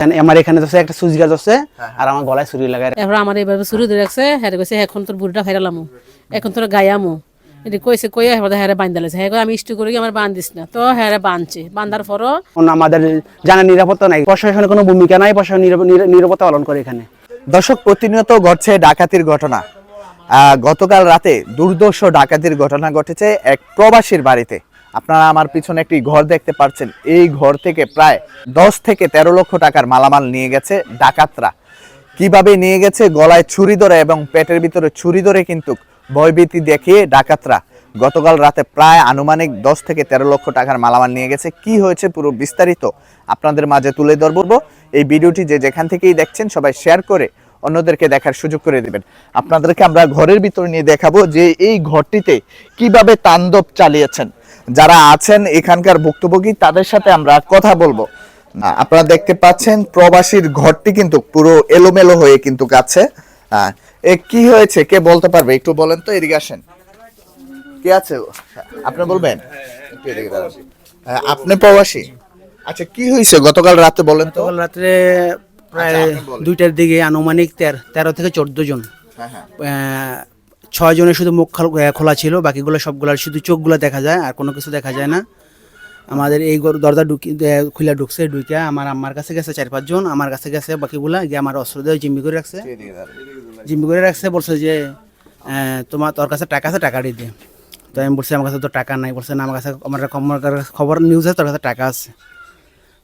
এখানে- আমার এখানে একটা সুইচ গাছ আছে আর আমার গলায় ছুরি লাগাই এরপর আমার চুরি ধরে রাখছে হ্যাঁ কইছে এখন তোর বুড়িটা ফেরালামো এখন তোর গায়ামো এটি কইছে কইয়া হ্যাঁ বান্ধা লাগছে হ্যাঁ আমি ইষ্ট করি আমার বান্ধিস না। তো হ্যাঁ বাঁধছে। বান্ধার পরও আমাদের জানা নিরাপত্তা নাই। প্রশাসনের কোনো ভূমিকা নাই প্রশাসন নিরাপ- নিরা- নিরাপত্তা পালন করে এখানে। দর্শক প্রতিনিয়ত ঘটছে ডাকাতির ঘটনা। আহ, গতকাল রাতে দুর্দর্শ ডাকাতির ঘটনা ঘটেছে এক প্রবাসীর বাড়িতে। আপনারা আমার পিছনে একটি ঘর দেখতে পাচ্ছেন। এই ঘর থেকে প্রায় দশ থেকে তেরো লক্ষ টাকার মালামাল নিয়ে গেছে ডাকাতরা। কীভাবে নিয়ে গেছে? গলায় ছুরি ধরে এবং পেটের ভিতরে ছুরি ধরে কিন্তু ভয়ভীতি দেখিয়ে ডাকাতরা গতকাল রাতে প্রায় আনুমানিক দশ থেকে তেরো লক্ষ টাকার মালামাল নিয়ে গেছে। কি হয়েছে পুরো বিস্তারিত আপনাদের মাঝে তুলে ধরবো। এই ভিডিওটি যে যেখান থেকেই দেখছেন সবাই শেয়ার করে অন্যদেরকে দেখার সুযোগ করে দিবেন। আপনাদেরকে আমরা ঘরের ভিতর নিয়ে দেখাবো যে এই ঘরটিতে কীভাবে তাণ্ডব চালিয়েছেন। যারা আছেন এখানকার ভুক্তভোগী, তাদের সাথে আমরা কথা বলব। আপনারা দেখতে পাচ্ছেন প্রবাসীর ঘরটি কিন্তু পুরো এলোমেলো হয়ে কিন্তু আছে এ, কি হয়েছে? কে বলতে পারবে? একটু বলেন তো, এদিকে আসেন। কে আছে? আপনি বলবেন? আপনি প্রবাসী? আচ্ছা কি হয়েছে? গতকাল রাতে বলেন তো। রাত্রে প্রায় আচ্ছা। দুইটার দিকে আনুমানিক তের- তেরো থেকে চোদ্দ জন। হ্যাঁ হ্যাঁ। ছয় জনের শুধু মুখ খাল- ছিল বাকিগুলো সবগুলোর শুধু চোখগুলো দেখা যায় আর কোনো কিছু দেখা যায় না। আমাদের এই দরজা ঢুকি খুলে ঢুকছে ঢুকে আমার আম্মার কাছে গেছে চার পাঁচজন আমার কাছে গেছে বাকিগুলা গিয়ে আমার অস্ত্র দিয়ে জিম্মি করে রাখছে। জিম্মি করে রাখছে বলছে যে তোমার তোর কাছে টাকা আছে টাকা দিয়ে দে। তো আমি বলছি আমার কাছে তো টাকা নাই বলছে না আমার কাছে আমার আমার খবর নিউজ আছে তোর কাছে টাকা আছে।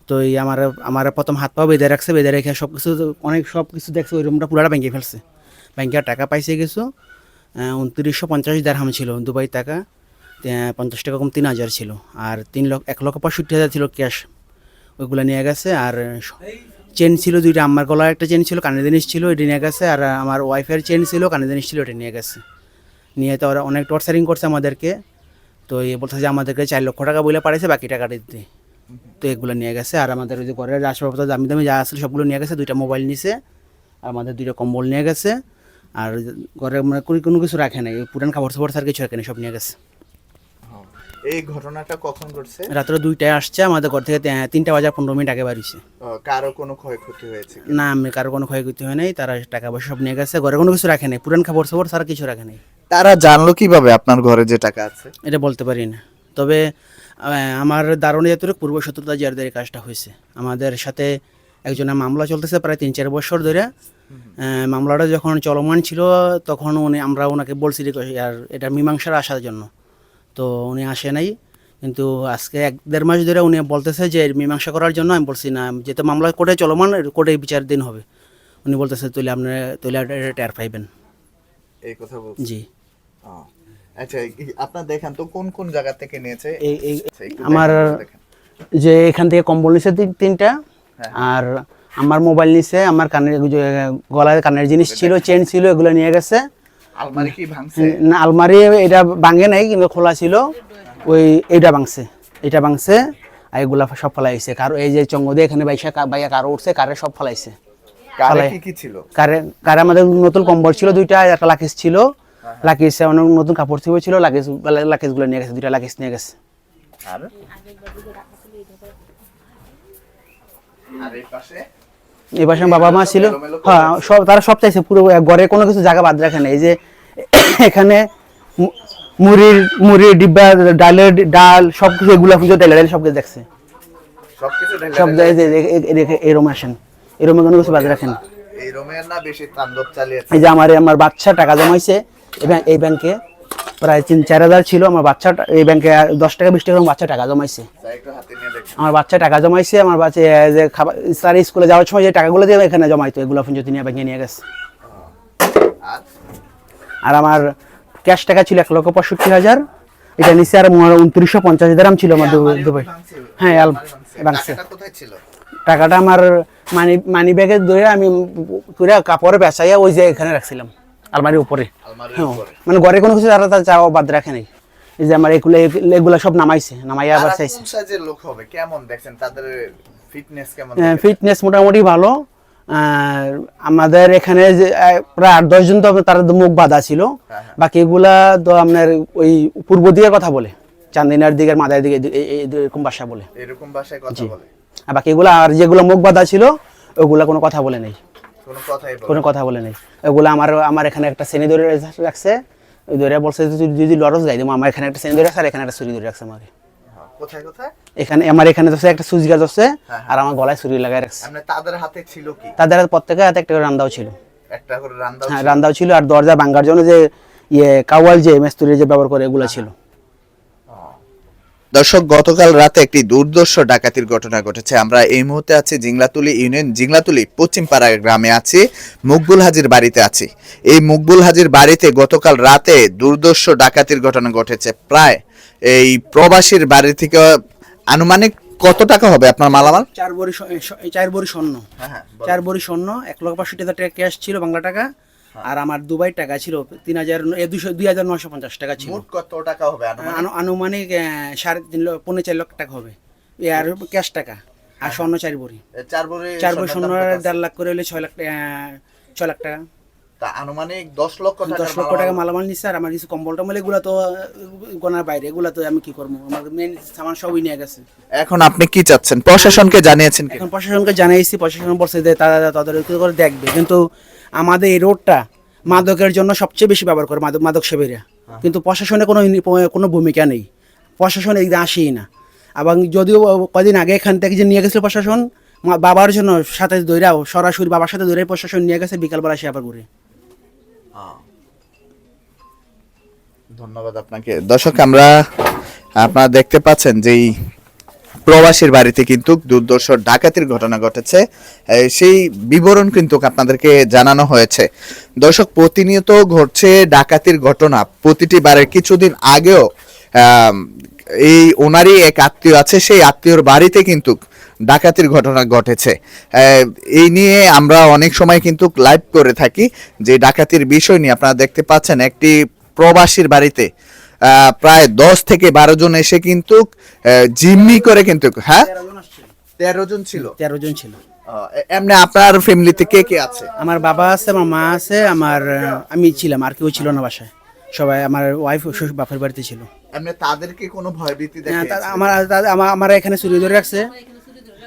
তো এই আমার আমার প্রথম হাত পা বেঁধে রাখছে, বেঁধে রেখে সব কিছু অনেক সব কিছু দেখছে, ওই রুমটা পুরাটা ব্যাঙ্কে ফেলছে। ব্যাংকে টাকা পাইছে কিছু উনত্রিশশো পঞ্চাশ দেড়হাম ছিল দুবাই টাকা পঞ্চাশ টাকা কম তিন হাজার ছিল, আর তিন লক্ষ, এক লক্ষ পঁয়ষট্টি হাজার ছিল ক্যাশ। ওইগুলো নিয়ে গেছে, আর চেন ছিল দুইটা আমার গলার একটা চেন ছিল, কানে জিনিস ছিল, ওইটা নিয়ে গেছে, আর আমার ওয়াইফের চেন ছিল, কানে জিনিস ছিল ওটা নিয়ে গেছে। নিয়ে তো ওরা অনেক টর্চারিং করছে আমাদেরকে, তো এ বলছে যে আমাদেরকে চার লক্ষ টাকা বলে পাঠাইছে, বাকি টাকা দিতে। তো এগুলো নিয়ে গেছে। আর আমাদের ওই যে ঘরের আসবাবপত্র দামি দামি যা আসলে সবগুলো নিয়ে গেছে দুইটা মোবাইল নিছে। আর আমাদের দুইটা কম্বল নিয়ে গেছে। আর ঘরে মানে কোনো- কিছু রাখে নাই। পুরান খাবার সাবার আর কিছু রাখে নাই সব নিয়ে গেছে। এই ঘটনাটা কখন ঘটছে? রাত্রে দুইটায় আসছে। আমাদের ঘর থেকে তিনটা বাজার পনেরো মিনিট আগে বাড়িছে। কারও কোনো ক্ষয়ক্ষতি হয়েছে না আমি কারও কোনো ক্ষয়ক্ষতি হয় নাই। তারা টাকা পয়সা সব নিয়ে গেছে। ঘরে কোনো কিছু রাখে নাই। পুরান খাবার সাবার সারা কিছু রাখে নাই। তারা জানলো কীভাবে আপনার ঘরে যে টাকা আছে? এটা বলতে পারি না। তবে আমার দারুণ যতটুকু পূর্ব শত্রুতা জিয়ারদের কাজটা হয়েছে। আমাদের সাথে একজনের মামলা চলতেছে প্রায় তিন চার বছর ধরে। মামলাটা যখন চলমান ছিল তখন উনি আমরা ওনাকে বলছি আর এটা মীমাংসার আসার জন্য। তো উনি আসে নাই। কিন্তু আজকে এক দেড় মাস ধরে উনি বলতেছে যে মীমাংসা করার জন্য আমি বলছি না যেহেতু মামলা কোর্টে চলমান কোর্টে বিচার দিন হবে। উনি বলতেছে তুলে আপনারা তুলে টের পাইবেন। এই কথা জি। আচ্ছা আপনার দেখেন তো কোন কোন জায়গা থেকে নিয়েছে? এই আচ্ছা, আমার। যে এখান থেকে কম্বল নিছে তিনটা হ্যাঁ। আর আমার মোবাইল নিছে আমার কানের গলায় কানের জিনিস ছিল চেন ছিল এগুলো নিয়ে গেছে। আলমারি কি ভাঙছে? না আলমারি এটা ভাঙে নাই কিন্তু খোলা ছিল। ওই এটা ভাঙছে এটা ভাঙছে আর এগুলা সব ফেলাইছে। কারও এই যে চঙ্গদে এখানে বাইসা বাইয়া কারও উঠছে কারে সব ফেলাইছে। কারে কি কি ছিল? কারে কারে আমাদের নতুন কম্বল ছিল দুইটা একটা লাকিস ছিল। লাকিস অনেক নতুন কাপড় ছিল ছিল লাকিস লাকিসগুলো নিয়ে গেছে দুইটা লাকিস নিয়ে গেছে। আর? আর এই পাশে? এই পাশে আমার বাবা মা ছিল। হ্যাঁ সব তারা সব চাইছে পুরো ঘরে কোনো কিছু জায়গা বাদ রাখে না। এই যে এখানে মুড়ির মুড়ির ডিব্বা ডালের ডাল সব কিছু এগুলো পুজো ডাল ডাল সব কিছু দেখছে সব এরম আসেন। এরম কোনো কিছু বাদ রাখেন। এই রোমের না বেশি তাণ্ডব চালিয়েছে। এই যে আমার আমার বাচ্চা টাকা জমাইছে এই এই ব্যাংকে প্রায় তিন চার হাজার ছিল। আমার বাচ্চা টা- এই ব্যাংকে দশ টাকা বিশ টাকা বাচ্চা টাকা জমাইছে। আমার বাচ্চা টাকা জমাইছে। আমার বাচ্চা যে খাবার স্যার স্কুলে যাওয়ার সময় যে টাকাগুলো দিয়ে এখানে জমাইতো এগুলো পঞ্চায়েত নিয়ে ব্যাংকে নিয়ে গেছে। আর আর আমার ক্যাশ টাকা ছিল এক লক্ষ পঁয়ষট্টি হাজার। এটা নিচে আর উনত্রিশশো পঞ্চাশ হাজার ছিল আমার দুবাই। হ্যাঁ ভাঙছে টাকাটা আমার মানি মানি ব্যাগে ধরে আমি কাপড়ে বেচাইয়া ওই যে এখানে রাখছিলাম। আলমারির উপরে। হ্যাঁ উপরে। মানে ঘরে কোনো কিছু তারা চাওয়া বাদ রাখে নাই। এই যে আমার এগুলো এগুলো সব নামাইছে নামাইয়া আবার চাইছে। কোন সাইজের লোক হবে? কেমন দেখছেন? তাদের ফিটনেস কেমন ফিটনেস মোটামুটি ভালো। আমাদের এখানে যে প্রায় আট দশজন তো তার মুখ বাঁধা ছিল। হ্যাঁ, হ্যাঁ। বাকি এগুলা তো আপনার ওই পূর্ব দিকের কথা বলে। চান্দিনার দিকের মাদার দিকে এরকম ভাষা বলে। এরকম ভাষায় কথা বলে। আর বাকি এগুলো আর যেগুলো মুখ বাঁধা ছিল ওগুলা কোনো কথা বলে নেই। কোনো কথা বলে নেই। ওগুলো আমার আমার এখানে একটা শ্রেণি ধরে রাখছে। ওই ধরে বলছে যদি লরস গাই দেবো আমার এখানে একটা শ্রেণি ধরে রাখছে আর এখানে একটা ছুরি ধরে রাখছে আমাকে। এখানে আমার এখানে ধরছে একটা সুইচ গাছ হচ্ছে আর আমার গলায় ছুরি লাগাই রাখছে। তাদের হাতে ছিল কি? তাদের প্রত্যেকের হাতে একটা করে রান্দাও ছিল। একটা করে রান্দা হ্যাঁ রান্দাও ছিল আর দরজা ভাঙ্গার জন্য যে ইয়ে কাওয়াল যে মেস্তুরি যে ব্যবহার করে এগুলো ছিল। দর্শক গতকাল রাতে একটি দুর্দর্শ ডাকাতির ঘটনা ঘটেছে। আমরা এই মুহূর্তে আছি জিংলাতুলি ইউনিয়ন জিংলাতুলি পশ্চিমপাড়া গ্রামে আছি মকবুল হাজির বাড়িতে আছি। এই মকবুল হাজির বাড়িতে গতকাল রাতে দুর্দর্শ ডাকাতির ঘটনা ঘটেছে। প্রায় এই প্রবাসীর বাড়ি থেকে আনুমানিক কত টাকা হবে আপনার মালামাল? চার বড়ি চার বড়ি স্বর্ণ। চার বড়ি স্বর্ণ এক লক্ষ হাজার টাকা ক্যাশ ছিল বাংলা টাকা। আর আমার দুবাই টাকা ছিল তিন হাজার দুশো দুই হাজার নশো পঞ্চাশ টাকা ছিল। কত টাকা হবে আনু- আনুমানিক সাড়ে তিন লক্ষ পনেরো চার লক্ষ টাকা হবে। এ আর ক্যাশ টাকা আর স্বর্ণ চার বড়ি। চার বড়ি চার বড়ি স্বর্ণ দেড় লাখ করে হলে ছয় লাখ ছয় লাখ টাকা। তা আনুমানিক দশ লক্ষ দশ লক্ষ টাকা মালামাল নিচ্ছে আর আমার কিছু কম্বল টম্বল এগুলো তো গোনার বাইরে এগুলো তো আমি কি করব? আমার মেন সামান সবই নিয়ে গেছে। এখন আপনি কি চাচ্ছেন? প্রশাসনকে জানিয়েছেন এখন প্রশাসনকে জানাইছি প্রশাসন বলছে যে তারা তদারকি করে দেখবে। কিন্তু আমাদের এই রোডটা মাদকের জন্য সবচেয়ে বেশি ব্যবহার করে মাদক মাদক সেবীরা। কিন্তু প্রশাসনে কোনো কোনো ভূমিকা নেই। প্রশাসন এদিকে আসেই না। এবং যদিও কদিন আগে এখান থেকে যে নিয়ে গেছিল প্রশাসন বাবার জন্য সাথে দৈরাও সরাসরি বাবার সাথে দৈরাই প্রশাসন নিয়ে গেছে বিকালবেলা সে আবার ঘুরে ধন্যবাদ আপনাকে। দর্শক, আমরা, আপনারা দেখতে পাচ্ছেন যে প্রবাসীর বাড়িতে কিন্তু দুর্দর্শ ডাকাতির ঘটনা ঘটেছে। সেই বিবরণ কিন্তু আপনাদেরকে জানানো হয়েছে। দর্শক, প্রতিনিয়ত ঘটছে ডাকাতির ঘটনা। প্রতিটি বারের কিছুদিন আগেও এই ওনারই এক আত্মীয় আছে। সেই আত্মীয়র বাড়িতে কিন্তু ডাকাতির ঘটনা ঘটেছে। এই নিয়ে আমরা অনেক সময় কিন্তু লাইভ করে থাকি যে ডাকাতির বিষয় নিয়ে। আপনারা দেখতে পাচ্ছেন একটি প্রবাসীর বাড়িতে প্রায় দশ থেকে বারো জন এসে কিন্তু জিম্মি করে কিন্তু হ্যাঁ? তেরো জন ছিল। তেরো জন ছিল। এমনি আপনার ফ্যামিলিতে কে কে আছে? আমার বাবা আছে আমার মা আছে আমার আমি ছিলাম আর কেউ ছিল না বাসায়। সবাই আমার ওয়াইফ বাপের বাড়িতে ছিল। এমনি তাদেরকে কোনো ভয়ভীতি হ্যাঁ, তা- আমার আমার আমার এখানে চুরি ধরে রাখছে।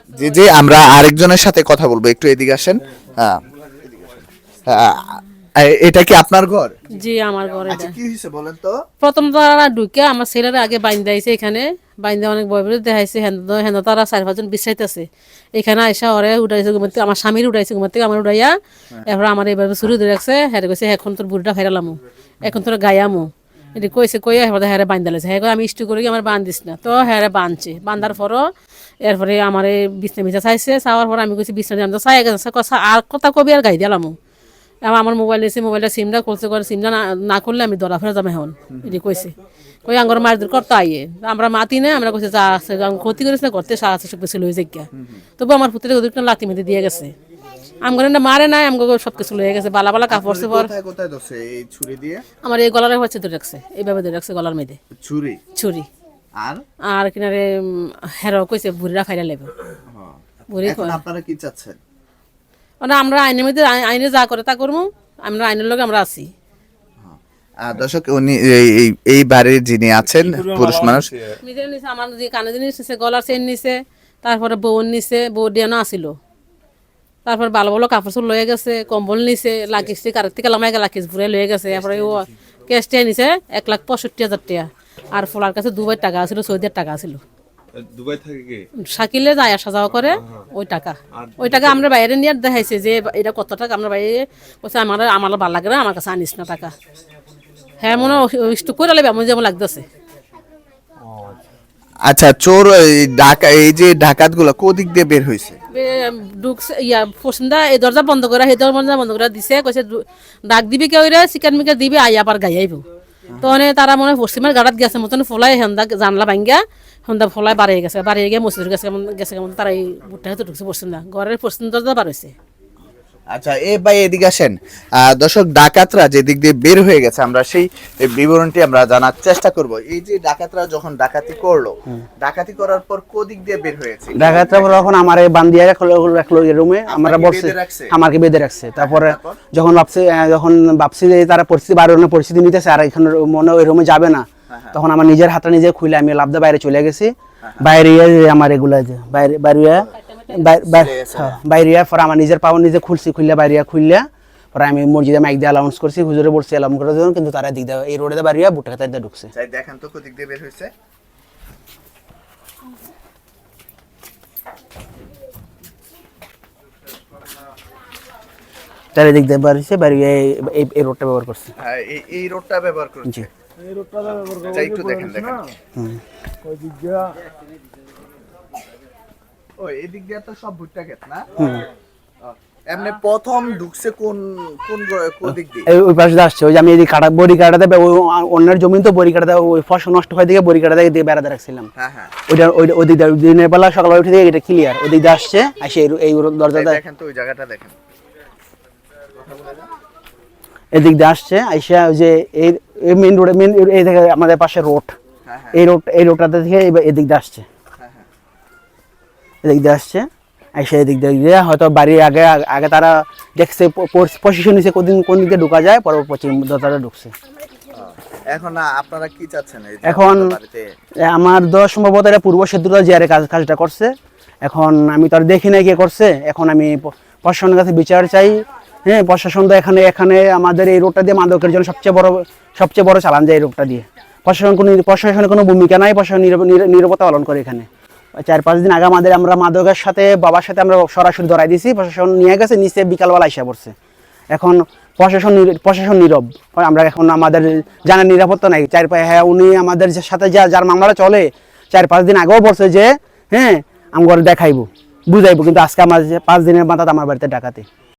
জি জি আমরা আরেকজনের সাথে কথা বলব একটু এদিকে আসেন। হ্যাঁ। হ্যাঁ, এটা কি আপনার ঘর? জি আমার ঘরে আচ্ছা কি হয়েছে বলেন তো? প্রথম তারা ঢুকে আমার ছেলেরা আগে আইছে এখানে। বাইন্দা অনেক বয় বলে দেখাইছে হেন হেন তারা চার পাঁচজন বিশ্রাইতেছে এখানে আইসা ওরে উঠাইছে ঘুমার থেকে আমার স্বামীর উঠাইছে ঘুমার থেকে আমার উঠাইয়া এরপর আমার এবার শুরু ধরে রাখছে হ্যাঁ কইছে এখন তোর বুড়িটা ফেরালামু এখন তোর গায়ামু। এটি কইছে কইয়া এবার হ্যাঁ বাইন্দা লেছে হ্যাঁ আমি ইষ্ট করে আমার বান দিস না তো হ্যাঁ বানছে বান্দার পরও এরপরে আমার বিছনা মিছা চাইছে চাওয়ার পর আমি কইছি বিছনা দিয়ে চাই গেছে আর কথা কবি আর গাই দিলামু আমার মোবাইল এসে মোবাইলটা সিমটা করছে করে সিমটা না করলে আমি ধরা ফেরা যাবে এখন এটি কইছে কই আঙ্গর মার দূর করতে আইয়ে আমরা মাতি না আমরা কইছে যা আছে ক্ষতি করিস না করতে সা আছে সব কিছু লয়ে যাইগা তবু আমার পুত্রে ওদের লাতি মেতে দিয়ে গেছে আমগর না মারে নাই আমগো সব কিছু লয়ে গেছে বালা বালা কাপড় চোপড়। কোথায় কোথায় দছে এই ছুরি দিয়ে? আমার এই গলার হচ্ছে ধরে রাখছে এইভাবে ধরে রাখছে গলার মেয়েদে ছুরি? ছুরি। আর? আর কিনারে হেরো কইছে বুড়িরা খাইরা লেবে। বুড়ি এখন আপনারা কি চাচ্ছেন? মানে আমরা আইনের মধ্যে আইনে যা করে তা করব আমরা আইনের লগে আমরা আছি। দর্শক উনি এই- বাড়ির যিনি আছেন পুরুষ মানুষ নিজের নিচে আমার যে কানে জিনিস নিছে গলার চেন নিছে তারপরে বউন নিছে বউ ডিয়ানো আসিল। তারপর ভালো ভালো কাপড় চোপড় লয়ে গেছে কম্বল নিছে লাগিস কারের থেকে লামাই লাকিস ঘুরে লয়ে গেছে। এরপরে ও ক্যাশটা নিছে এক লাখ পঁয়ষট্টি হাজার টাকা। আর ফলার কাছে দুবার টাকা আছিল চৌদি টাকা আছিল। দুবাই থেকে শাকিলে যায় আসা যাওয়া করে ওই টাকা। ওই টাকা আমরা বাইরে নিয়ে দেখাইছে যে এটা কত টাকা? আমরা বাইরে বলছে আমার আমার ভালো লাগে না আমার কাছে আনিস না টাকা। হ্যাঁ মনে ইষ্ট করে যেমন যেমন লাগতেছে। আচ্ছা। চোর এই ডাকা এই যে ডাকাতগুলো কোদিক দিয়ে বের হয়েছে ইয়া পছন্দা এই দরজা বন্ধ করা সেই দরজা বন্ধ করা দিছে কৈছে ডাক দিবি কেউ চিকেন মিকেন দিবি আই আবার গাই আইব তখন তারা মনে পশ্চিমের গাড়াত গেছে মতন ফলাই হেন্দা জানলা ভাঙ্গা হেন্দা ফলাই বাড়িয়ে গেছে বাড়িয়ে গিয়ে মসজিদ গেছে গেছে তারা এই বুটটা হয়তো ঢুকছে পশ্চিমদা। ঘরের পশ্চিম দরজা বার হয়েছে আচ্ছা এ ভাই এদিকে আসেন। দর্শক ডাকাতরা যে দিক দিয়ে বের হয়ে গেছে আমরা সেই বিবরণটি আমরা জানার চেষ্টা করব। এই যে ডাকাতরা যখন ডাকাতি করল ডাকাতি করার পর কোদিক দিয়ে বের হয়েছে? ডাকাতরা এখন আমার এই বান্দিয়া রাখল রাখল এই রুমে আমরা রাখছে? আমাকে বেঁধে রাখছে। তারপরে যখন ভাবছি যখন ভাবছি যে তারা পরিস্থিতি বাইরে অন্য পরিস্থিতি নিতেছে আর এখানে মনে ওই রুমে যাবে না তখন আমার নিজের হাতটা নিজে খুলে আমি লাভদা বাইরে চলে গেছি। বাইরে আমার এগুলা যে বাইরে বাইরে হ্যাঁ, বাইরিয়া পরে আমার নিজের পাওয়ার নিজে খুলছি খুললে বাইরিয়া খুললে পরে আমি মসজিদে মাইক দিয়ে অ্যালাউন্স করছি হুজুরে বলছি অ্যালাউন্স করার জন্য কিন্তু তারা দিক দেয় এই রোডে বাড়িয়া বুটটা খাতে ঢুকছে। দেখেন তো কোদিক দিয়ে বের হয়েছে তারা দিক দিয়ে বাড়িছে বাড়িয়ে এই- এই- এই রোডটা ব্যবহার করছে। হ্যাঁ এই এই রোডটা ব্যবহার করছে। জি। আচ্ছা, একটু দেখেন দেখেন। হুম। এদিক দিয়ে তো সব ভুট্টা ক্ষেত না? এমনি প্রথম ঢুকছে কোন কোন কোন দিক দিয়ে? ওই পাশে আসছে ওই যে আমি কাটা বড়ি কাটাতে অন্যের জমি তো বড়ি কাটাতে ওই ফসল নষ্ট হয়ে দিকে বড়ি কাটাতে দিয়ে বেড়াতে রাখছিলাম। হ্যাঁ হ্যাঁ। ওইটা ওই ওই দিক দিয়ে দিনের বেলা সকালবেলা উঠে দিয়ে এটা ক্লিয়ার ওই দিক দিয়ে আসছে আসে এই- দরজাটা দেখেন তো ওই জায়গাটা দেখেন। এদিক দিয়ে আসছে আইসা ওই যে এই মেইন রোডে মেইন এই আমাদের পাশে রোড হ্যাঁ এই রোড এই রোডটাতে থেকে এদিক দিয়ে আসছে। এদিক দিয়ে আসছে। আইসা এদিক দিয়ে হয়তো বাড়ির আগে আগে তারা দেখছে পজিশন নিছে কোন কোন দিকে ঢুকা যায় পরে পশ্চিম দরজাটা ঢুকছে। এখন আপনারা কি চাচ্ছেন এখন- আমার দশ সম্ভবত এটা পূর্ব সেতুটা জিয়ারে কাজ কাজটা করছে। এখন আমি তো আর দেখি নাই কে করছে। এখন আমি প্রশাসনের কাছে বিচার চাই। হ্যাঁ প্রশাসন তো এখানে এখানে আমাদের এই রোডটা দিয়ে মাদকের জন্য সবচেয়ে বড় সবচেয়ে বড় চালান যায় এই রোডটা দিয়ে। প্রশাসন কোনো প্রশাসনের কোনো ভূমিকা নাই। প্রশাসন নীরব- নীর- নীরবতা পালন করে এখানে। চার পাঁচ দিন আগে আমাদের আমরা মাদকের সাথে, বাবার সাথে আমরা সরাসরি ধরাই দিয়েছি প্রশাসন নিয়ে গেছে, নিচে বিকালবেলা এসে পড়ছে। এখন প্রশাসন প্রশাসন নীরব। আমরা এখন আমাদের জানার নিরাপত্তা নাই। চার পায়ে হ্যাঁ উনি আমাদের সাথে যা যার মামলাটা চলে চার পাঁচ দিন আগেও পড়ছে যে হ্যাঁ আমার দেখাইবো, বুঝাইবো। কিন্তু আজকে আমার পাঁচ দিনের মাথাতে আমার বাড়িতে ডাকাতে।